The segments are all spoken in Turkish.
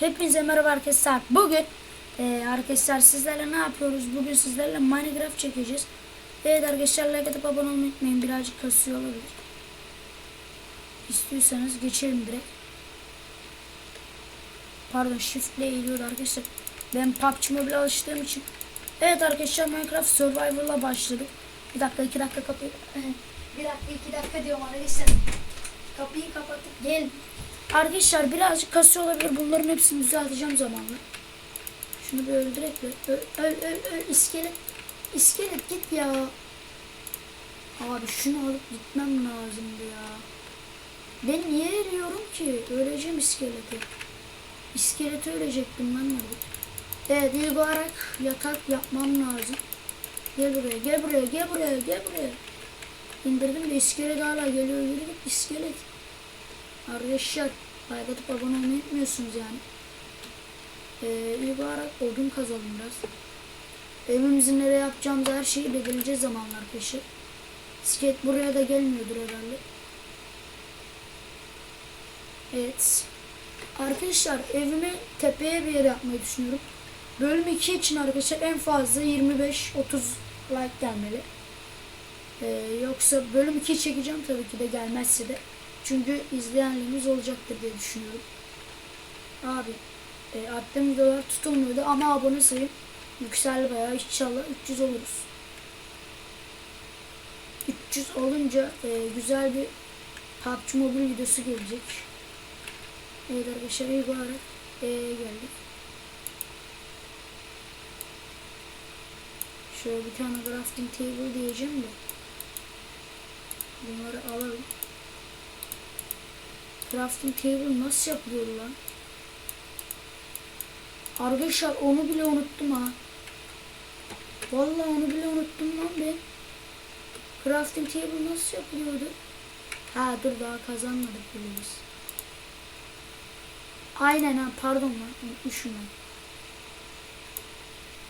Hepinize merhaba arkadaşlar. Bugün e, arkadaşlar sizlerle ne yapıyoruz? Bugün sizlerle Minecraft çekeceğiz. Evet arkadaşlar like atıp abone olmayı unutmayın. Birazcık kasıyor olabilir. İstiyorsanız geçelim direkt. Pardon shift ile eğiliyor arkadaşlar. Ben PUBG Mobile alıştığım için. Evet arkadaşlar Minecraft Survival'la başladık. Bir dakika iki dakika kapıyı. bir dakika iki dakika diyorum arkadaşlar. Kapıyı kapatıp gel. Arkadaşlar birazcık kasıyor olabilir. Bunların hepsini düzelteceğim zamanla. Şunu bir öldürek mi? Öl, öl, öl, öl. İskelet. İskelet git ya. Abi şunu alıp gitmem lazımdı ya. Ben niye eriyorum ki? Öleceğim iskeleti. İskeleti ölecektim ben nerede? Evet ilk olarak yatak yapmam lazım. Gel buraya, gel buraya, gel buraya, gel buraya. İndirdim de iskelet hala geliyor. Yürü git iskelet. Arkadaşlar like abone olmayı unutmuyorsunuz yani. Ee, olarak odun kazalım biraz. Evimizin nereye yapacağımız her şeyi belirleyeceğiz zamanlar arkadaşlar. Skate buraya da gelmiyordur herhalde. Evet. Arkadaşlar evimi tepeye bir yere yapmayı düşünüyorum. Bölüm 2 için arkadaşlar en fazla 25-30 like gelmeli. Ee, yoksa bölüm 2 çekeceğim tabii ki de gelmezse de. Çünkü izleyenlerimiz olacaktır diye düşünüyorum. Abi e, attığım videolar tutulmuyordu ama abone sayım yükseldi bayağı. İnşallah 300 oluruz. 300 olunca e, güzel bir PUBG Mobile videosu gelecek. Evet arkadaşlar ilk olarak E'ye geldik. Şöyle bir tane crafting table diyeceğim de. Bunları alalım. Crafting table nasıl yapılıyor lan? Arkadaşlar onu bile unuttum ha. Vallahi onu bile unuttum lan ben. Crafting table nasıl yapılıyordu? Ha dur daha kazanmadık bile biz. Aynen ha pardon lan ben.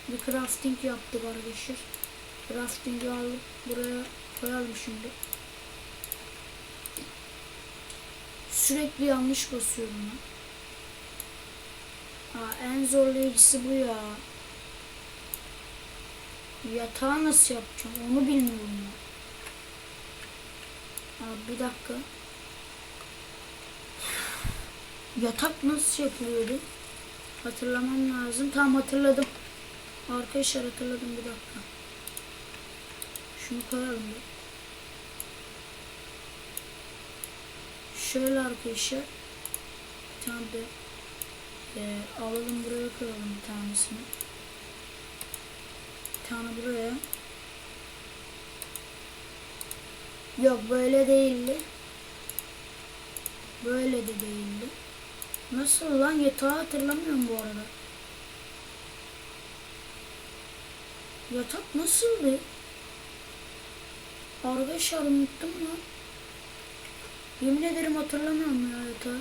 Bir crafting yaptık arkadaşlar. Crafting'i alıp buraya koyalım şimdi. Sürekli yanlış basıyorum ben. Aa, en zorlayıcısı bu ya. Yatağı nasıl yapacağım onu bilmiyorum ya. Aa, bir dakika. Yatak nasıl yapılıyordu? Hatırlamam lazım. Tam hatırladım. Arkadaşlar hatırladım bir dakika. Şunu koyalım bir. Şöyle arkadaşlar. Bir tane de e, alalım buraya koyalım bir tanesini. Bir tane buraya. Yok böyle değildi. Böyle de değildi. Nasıl lan yatağı hatırlamıyorum bu arada. Yatak nasıldı? Arkadaşlar unuttum lan. Yemin ederim hatırlamıyorum ya yatağı.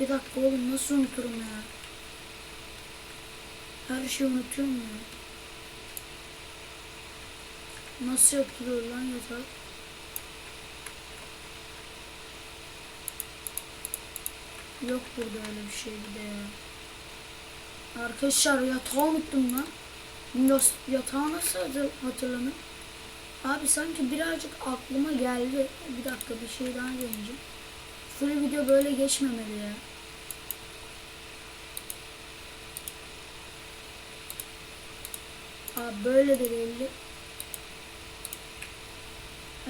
Bir dakika oğlum nasıl unuturum ya? Her şeyi unutuyorum ya. Nasıl yapılıyor lan yatak? Yok burada öyle bir şey bir de ya. Arkadaşlar yatağı unuttum lan. Yatağı nasıl hatır- hatırlanır? Abi sanki birazcık aklıma geldi. Bir dakika bir şey daha deneyeceğim. Full video böyle geçmemeli ya. Abi böyle de belli.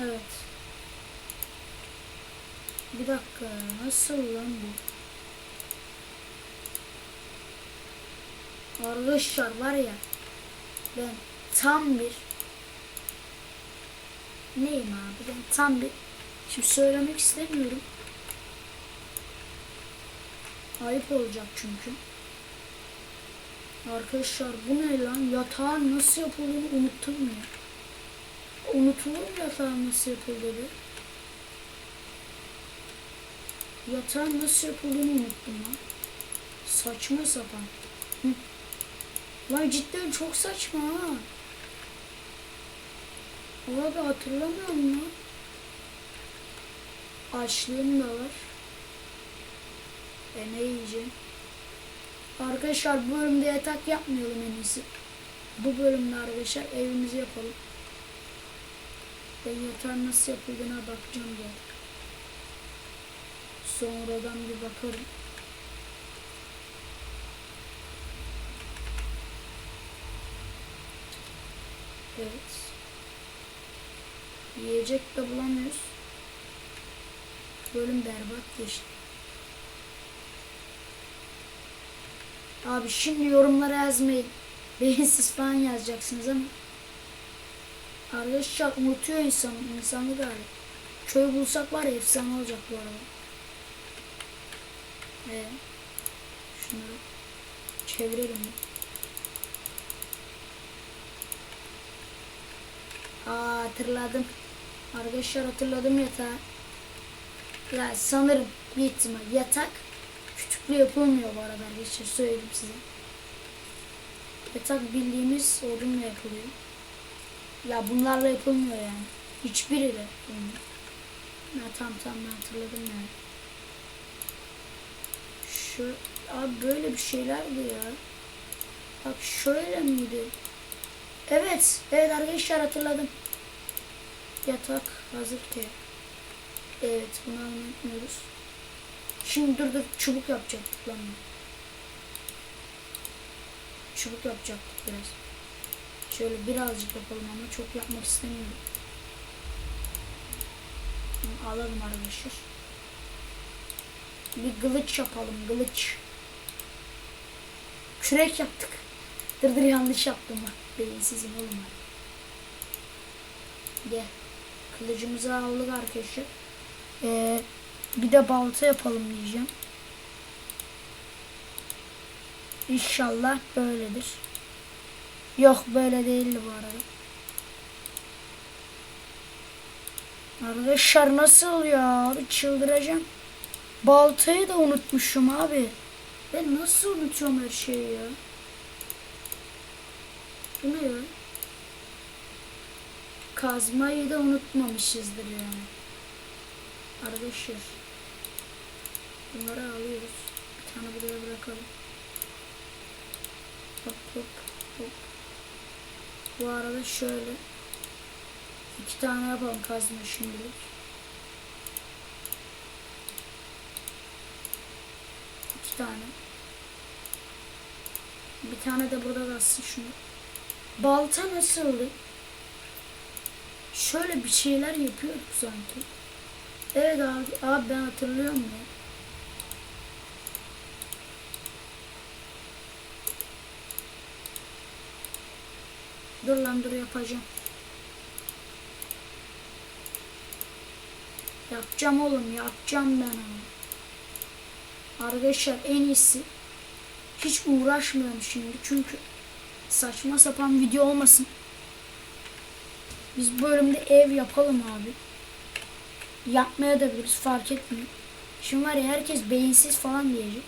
Evet. Bir dakika nasıl lan bu? Arkadaşlar var ya ben tam bir neyim abi ben tam bir şimdi söylemek istemiyorum. Ayıp olacak çünkü. Arkadaşlar bu ne lan? Yatağın nasıl yapıldığını unuttum ya. Unutulur mu yatağın nasıl yapıldığını? Yatağın nasıl yapıldığını unuttum lan. Saçma sapan. Hı. Lan cidden çok saçma ha. Abi hatırlamıyorum lan. Açlığım da var. E ne yiyeceğim? Arkadaşlar bu bölümde yatak yapmayalım en iyisi. Bu bölümde arkadaşlar evimizi yapalım. Ben yatağın nasıl yapıldığına bakacağım ya. Sonradan bir bakarım. Evet. Yiyecek de bulamıyoruz. Bölüm berbat geçti. Abi şimdi yorumlara yazmayın. Beyinsiz falan yazacaksınız ama. Arkadaşlar unutuyor insan, insanı galiba. Köy bulsak var ya efsane olacak bu arada. Ee, şunları çevirelim. Aa hatırladım. Arkadaşlar hatırladım yatağı. Ya sanırım bir ihtimal yatak küçüklü yapılmıyor bu arada arkadaşlar söyleyeyim size. Yatak bildiğimiz odunla yapılıyor. Ya bunlarla yapılmıyor yani. Hiçbiriyle yapılmıyor. Ya tamam ben hatırladım yani. Şu abi böyle bir şeylerdi ya. Bak şöyle miydi? Evet, evet arkadaşlar hatırladım. Yatak hazır ki. Evet, bunu unutmuyoruz. Şimdi dur dur çubuk yapacaktık lan. Çubuk yapacaktık biraz. Şöyle birazcık yapalım ama çok yapmak istemiyorum. Alalım arkadaşlar. Bir kılıç yapalım, kılıç. Kürek yaptık. Dur yanlış yaptım bak. Beyinsizim oğlum. Gel. Kılıcımızı aldık arkadaşlar. Ee, bir de balta yapalım diyeceğim. İnşallah böyledir. Yok böyle değildi bu arada. Arkadaşlar nasıl ya? Abi çıldıracağım. Baltayı da unutmuşum abi. Ben nasıl unutuyorum her şeyi ya? Bu ne ya? Kazmayı da unutmamışızdır yani. Arkadaşlar. Bunları alıyoruz. Bir tane buraya bırakalım. Hop hop hop. Bu arada şöyle. iki tane yapalım kazma şimdilik. İki tane. Bir tane de burada kalsın şunu. Balta nasıldı? Şöyle bir şeyler yapıyorduk sanki. Evet abi, abi ben hatırlıyorum ya. Dur lan dur yapacağım. Yapacağım oğlum yapacağım ben onu. Arkadaşlar en iyisi hiç uğraşmıyorum şimdi çünkü saçma sapan video olmasın. Biz bu bölümde ev yapalım abi. Yapmaya da biliriz fark etmiyor. Şimdi var ya herkes beyinsiz falan diyecek.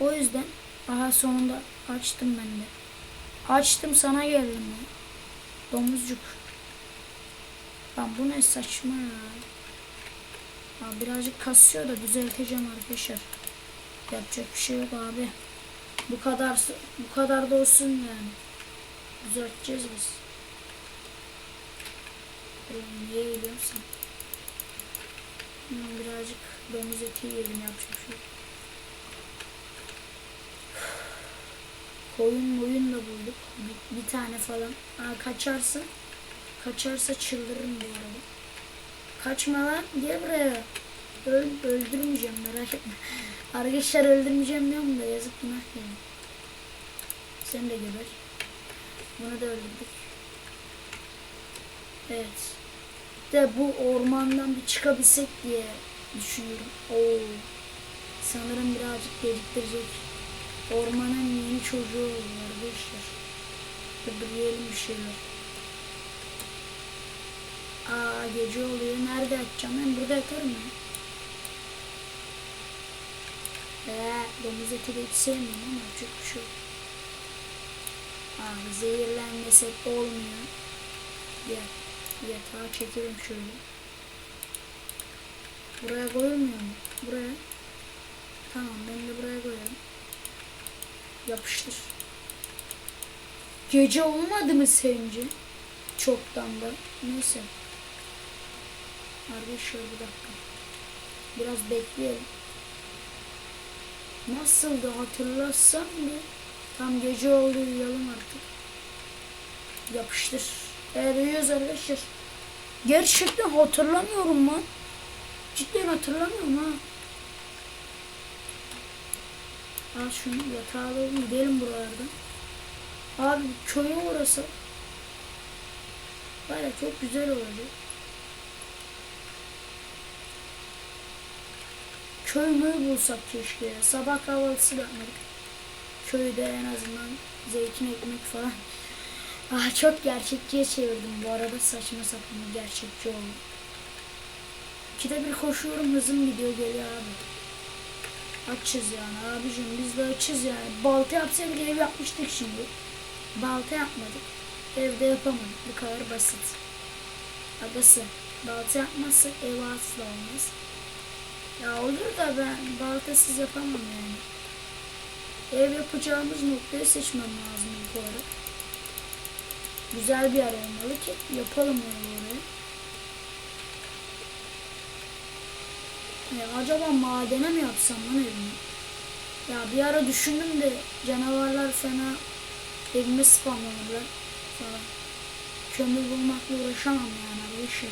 O yüzden aha sonunda açtım ben de. Açtım sana geldim ya. Domuzcuk. Lan bu ne saçma ya. ya. Birazcık kasıyor da düzelteceğim arkadaşlar. Yapacak bir şey yok abi. Bu kadar bu kadar da olsun yani. Düzelteceğiz biz. Oğlum niye eğiliyorsun? Hmm, birazcık domuz eti yiyelim yapacak şey. Koyun moyun da bulduk. Bir, bir tane falan. Aa, kaçarsa kaçarsa çıldırırım bu arada. Kaçma lan. Gel buraya. Öl, öldürmeyeceğim merak etme. Arkadaşlar öldürmeyeceğim diyorum da yazık günah yani. Sen de geber. Bunu da öldürdük. Evet. De bu ormandan bir çıkabilsek diye düşünüyorum. Oo. Sanırım birazcık geciktirecek. Ormanın yeni çocuğu oluyor arkadaşlar. Dur yiyelim bir şeyler. Aa gece oluyor. Nerede yatacağım? Ben burada yatarım ya. Eee domuz eti de hiç sevmiyorum ama çok bir şey yok. Abi zehirlenmesek olmuyor. Gel. Yatağı çekelim şöyle. Buraya koyulmuyor mu? Buraya. Tamam Yapıştır. Gece olmadı mı sence? Çoktan da. Neyse. Arkadaşlar bir dakika. Biraz bekleyelim. Nasıldı hatırlasam mı? Tam gece oldu uyuyalım artık. Yapıştır. Eğer uyuyoruz arkadaşlar. Gerçekten hatırlamıyorum lan. Cidden hatırlamıyorum ha. Al şunu yatağa alalım gidelim buralardan. Abi köyü orası. Baya çok güzel olacak. Köy mü bulsak keşke ya. Sabah kahvaltısı da yapmadık. Köyde en azından zeytin ekmek falan. Ah çok gerçekçiye çevirdim bu arada saçma sapan gerçekçi oldu. İkide bir koşuyorum hızım gidiyor geliyor abi. Açız yani abicim biz de açız yani. Balta yapsa bile ev yapmıştık şimdi. Balta yapmadık. Evde yapamadık. Bu kadar basit. Agası. Balta yapmazsak ev asla olmaz. Ya olur da ben baltasız yapamam yani. Ev yapacağımız noktayı seçmem lazım ilk olarak. Güzel bir yer olmalı ki yapalım onu. Ya acaba madene mi yapsam lan evimi? Ya bir ara düşündüm de canavarlar fena evime spamlanırlar falan. Kömür bulmakla uğraşamam yani arkadaşlar.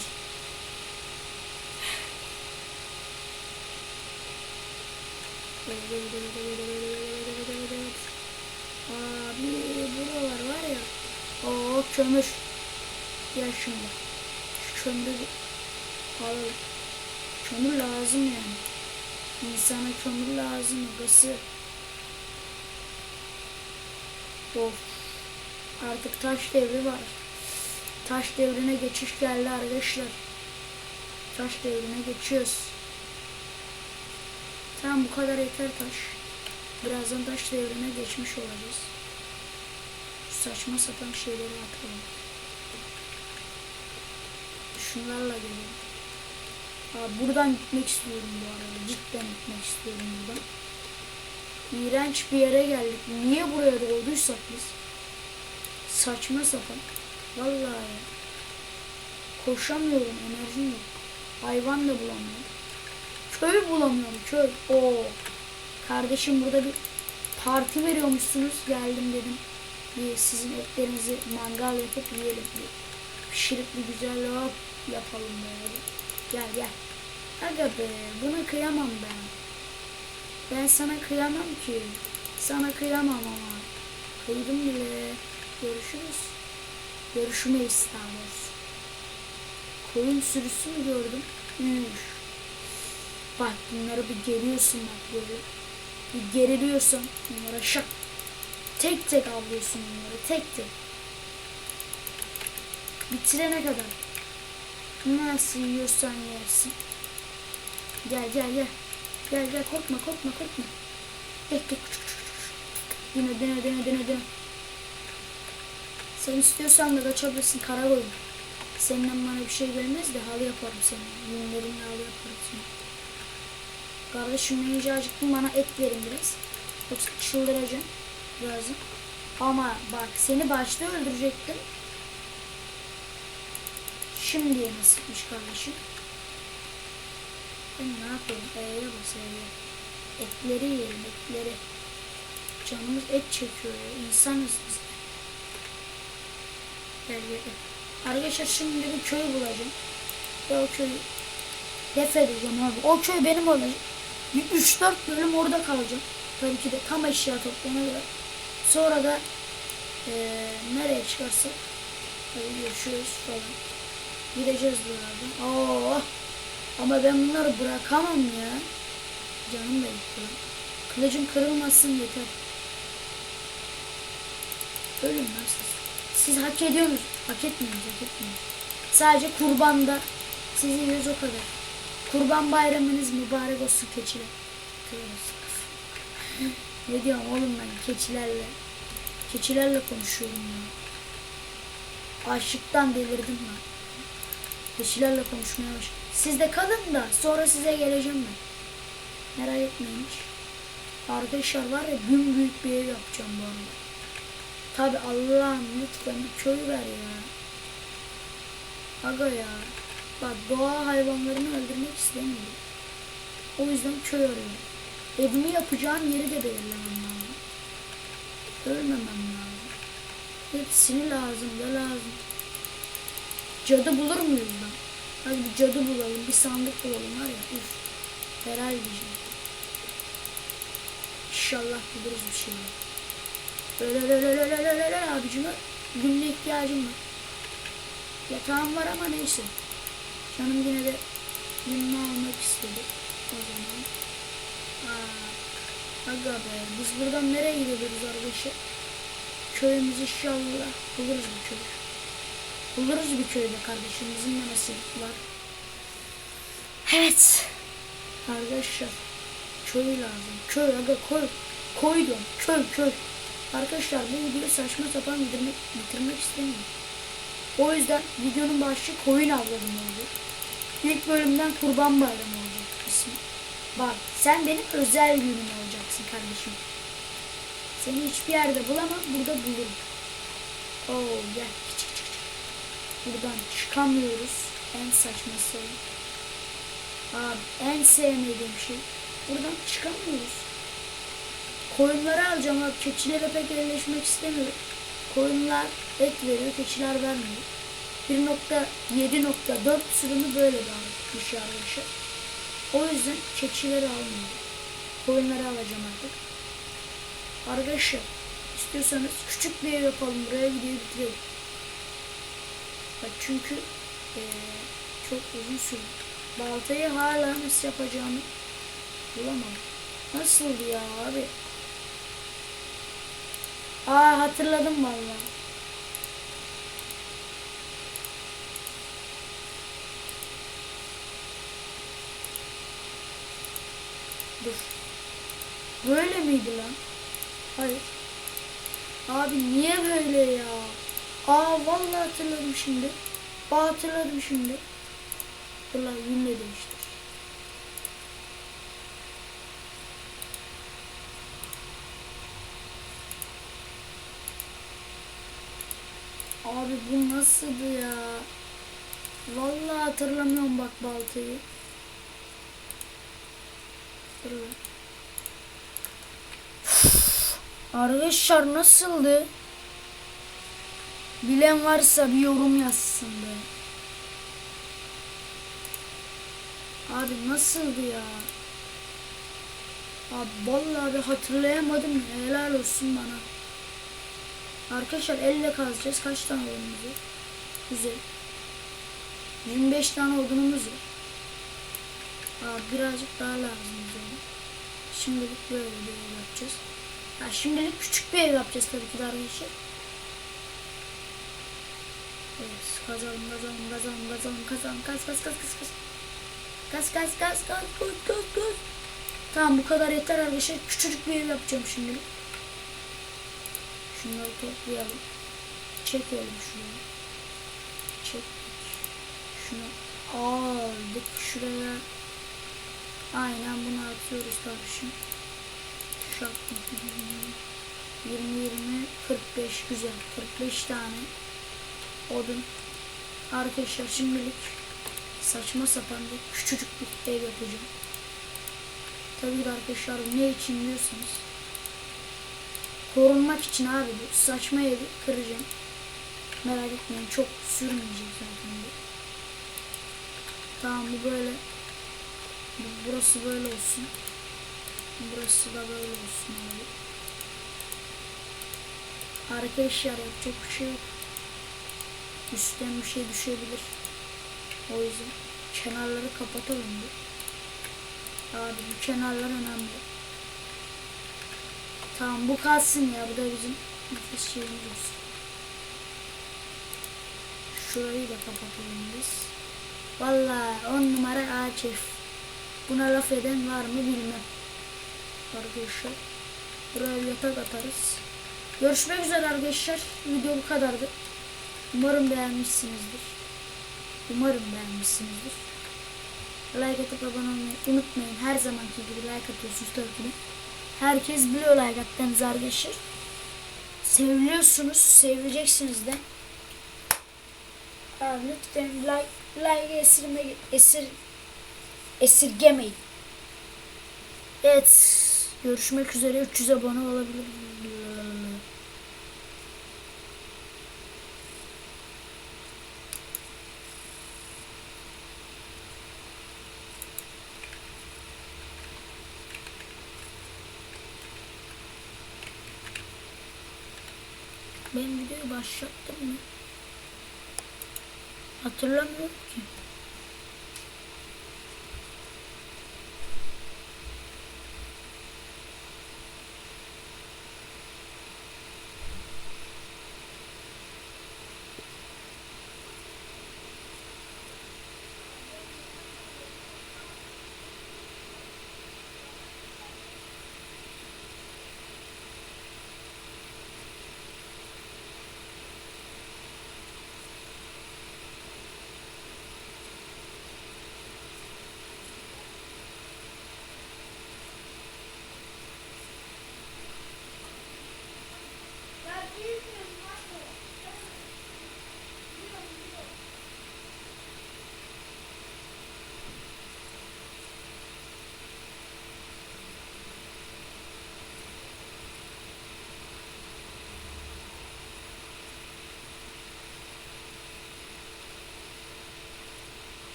Abi buralar var ya. Oo kömür. Gel şimdi. Şu kömürü alalım. Kömür lazım yani. İnsana kömür lazım. Burası. Of. Artık taş devri var. Taş devrine geçiş geldi arkadaşlar. Taş devrine geçiyoruz. Tamam bu kadar yeter taş. Birazdan taş devrine geçmiş olacağız. Saçma sapan şeyleri atalım. Şunlarla. Aa, buradan gitmek istiyorum bu arada. Cidden gitmek istiyorum buradan. İğrenç bir yere geldik. Niye buraya doğduysak biz? Saçma sapan. Vallahi ya. Koşamıyorum. Enerjim yok. Hayvan da bulamıyorum. Köy bulamıyorum. Köy. Oo. Kardeşim burada bir parti veriyormuşsunuz. Geldim dedim. Bir sizin etlerinizi mangal yapıp yiyelim. Bir pişirip bir güzel hop yapalım böyle. Gel gel. Aga be buna kıyamam ben. Ben sana kıyamam ki. Sana kıyamam ama. Kıydım bile. Görüşürüz. Görüşmeyiz doğrusu. Koyun sürüsü mü gördüm? Üf. Bak bunları bir geriyorsun bak böyle. Bir geriliyorsun. Bunlara şak. Tek tek avlıyorsun bunları. Tek tek. Bitirene kadar. Nasıl yiyorsan yersin. Gel gel gel. Gel gel korkma korkma korkma. Gel gel. Dene dene dene dene dene. Sen istiyorsan da kaçabilirsin kara koyun. Seninle bana bir şey gelmez de halı yaparım senin. Yünlerinle halı yaparım seni. Kardeşim iyice acıktım bana et verin biraz. Yoksa çıldıracağım birazdan. Ama bak seni başta öldürecektim. Şimdiye nasipmiş kardeşim. Ben ne yapayım? E'ye bas. Etleri yiyelim etleri. Canımız et çekiyor ya. İnsanız biz. Gel gel. Arkadaşlar şimdi bir köy bulacağım. Ve o köyü def edeceğim abi. O köy benim olacak. Bir 3-4 bölüm orada kalacağım. Tabii ki de tam eşya toplayana. Sonra da eee nereye çıkarsak hadi görüşürüz falan. Gideceğiz buralardan. Oo. Ama ben bunları bırakamam ya. Canım da gitti. Kılıcım kırılmasın yeter. Ölün lan siz. Siz hak ediyorsunuz. Hak etmiyorsunuz, hak etmiyorsunuz. Sadece kurbanda sizi yiyoruz o kadar. Kurban bayramınız mübarek olsun keçiler. Estağfurullah. Ne diyorum oğlum ben keçilerle. Keçilerle konuşuyorum ya. Aşıktan delirdim ben. Keçilerle konuşmaya başladım. Siz de kalın da sonra size geleceğim ben. Merak etmeyin hiç. Arkadaşlar var ya gün büyük bir ev yapacağım bu arada. Tabi Allah'ım lütfen bir köy ver ya. Aga ya. Bak doğa hayvanlarını öldürmek istemiyorum. O yüzden köy arıyorum. Evimi yapacağım yeri de belirlemem lazım. Ölmemem lazım. Hepsini lazım da lazım. Cadı bulur muyuz lan? Hadi bir cadı bulalım, bir sandık bulalım var ya. Üf. Herhal diyeceğim. İnşallah buluruz bir şey. Öyle öyle öyle öyle öyle abicim. Günlüğe ihtiyacım var. Yatağım var ama neyse. Canım yine de günlüğü almak istedi. O zaman. Aga be. Biz buradan nereye gidiyoruz arkadaşlar? Köyümüz inşallah buluruz bir köy. Buluruz bir köyde kardeşim. Bizim de var. Evet. Arkadaşlar. Köy lazım. Köy aga koy. Koy diyorum. Köy köy. Arkadaşlar bu videoyu saçma sapan bitirmek, bitirmek istemiyorum. O yüzden videonun başlığı koyun avladım oldu. İlk bölümden kurban bayramı olacak ismi. Bak sen benim özel günüm olacaksın kardeşim. Seni hiçbir yerde bulamam burada bulurum. Oo gel. Buradan çıkamıyoruz. En saçması. Abi en sevmediğim şey. Buradan çıkamıyoruz. Koyunları alacağım abi. Keçilere pek elleşmek istemiyorum. Koyunlar et veriyor, keçiler vermiyor. 1.7.4 sürümü böyle dağıtmış arkadaşlar. O yüzden keçileri almıyorum. Koyunları alacağım artık. Arkadaşlar istiyorsanız küçük bir ev yapalım. Buraya videoyu bitirelim. Bak çünkü eee, çok uzun sürdü. Baltayı hala nasıl yapacağımı bulamam. Nasıldı ya abi? Aa hatırladım valla. Dur. Böyle miydi lan? Hayır. Abi niye böyle ya? Aa vallahi hatırladım şimdi. Hatırladım şimdi. Dur lan yine değiştir. Abi bu nasıldı ya? Vallahi hatırlamıyorum bak baltayı. Dur. Arkadaşlar nasıldı? Bilen varsa bir yorum yazsın be. Abi nasıldı ya? Abi vallahi hatırlayamadım. Helal olsun bana. Arkadaşlar elle kazacağız. Kaç tane odunumuz var? Güzel. 25 tane odunumuz var. Aa, birazcık daha lazım. Şimdilik böyle ev yapacağız. Ha, şimdilik küçük bir ev yapacağız tabii ki de arkadaşlar. Evet, kazalım, kazalım, kazalım, kazalım, kazalım, kaz, kaz, kaz, kaz, kaz. Kaz, kaz, kaz, kaz, kaz, kaz, kaz. Tamam bu kadar yeter arkadaşlar. Küçücük bir ev yapacağım şimdilik. Şunları toplayalım. Çekelim şunu. Çek. Şunu aldık şuraya. Aynen bunu atıyoruz kardeşim. Şak. 20 20 45 güzel. 45 tane odun. Arkadaşlar şimdilik saçma sapan bir küçücük bir ev yapacağım. Tabii arkadaşlar ne için diyorsanız korunmak için abi bu saçma evi kıracağım. Merak etmeyin çok sürmeyecek zaten bu. Tamam bu böyle. Bu- Burası böyle olsun. Burası da böyle olsun abi. Arkadaşlar yapacak bir şey yok. Üstten bir şey düşebilir. O yüzden kenarları kapatalım bir. Abi bu kenarlar önemli. Tamam bu kalsın ya. Bu da bizim nefes şeyimiz olsun. Şurayı da kapatalım biz. Vallahi on numara ağaç. Buna laf eden var mı bilmem. Arkadaşlar. Buraya yatak atarız. Görüşmek üzere arkadaşlar. Video bu kadardı. Umarım beğenmişsinizdir. Umarım beğenmişsinizdir. Like atıp abone olmayı unutmayın. Her zamanki gibi like atıyorsunuz tabii ki. Herkes biliyor like attığınızı arkadaşlar. Seviliyorsunuz. Sevileceksiniz de. Abi lütfen like, like esirme, esir, esirgemeyin. Evet. Görüşmek üzere. 300 abone olabilir. Ben videoyu başlattım mı? Hatırlamıyorum ki.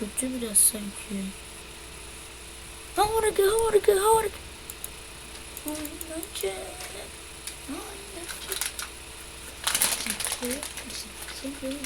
Kötü biraz sanki. Harika, harika, harika. Oynayacak. Seviyor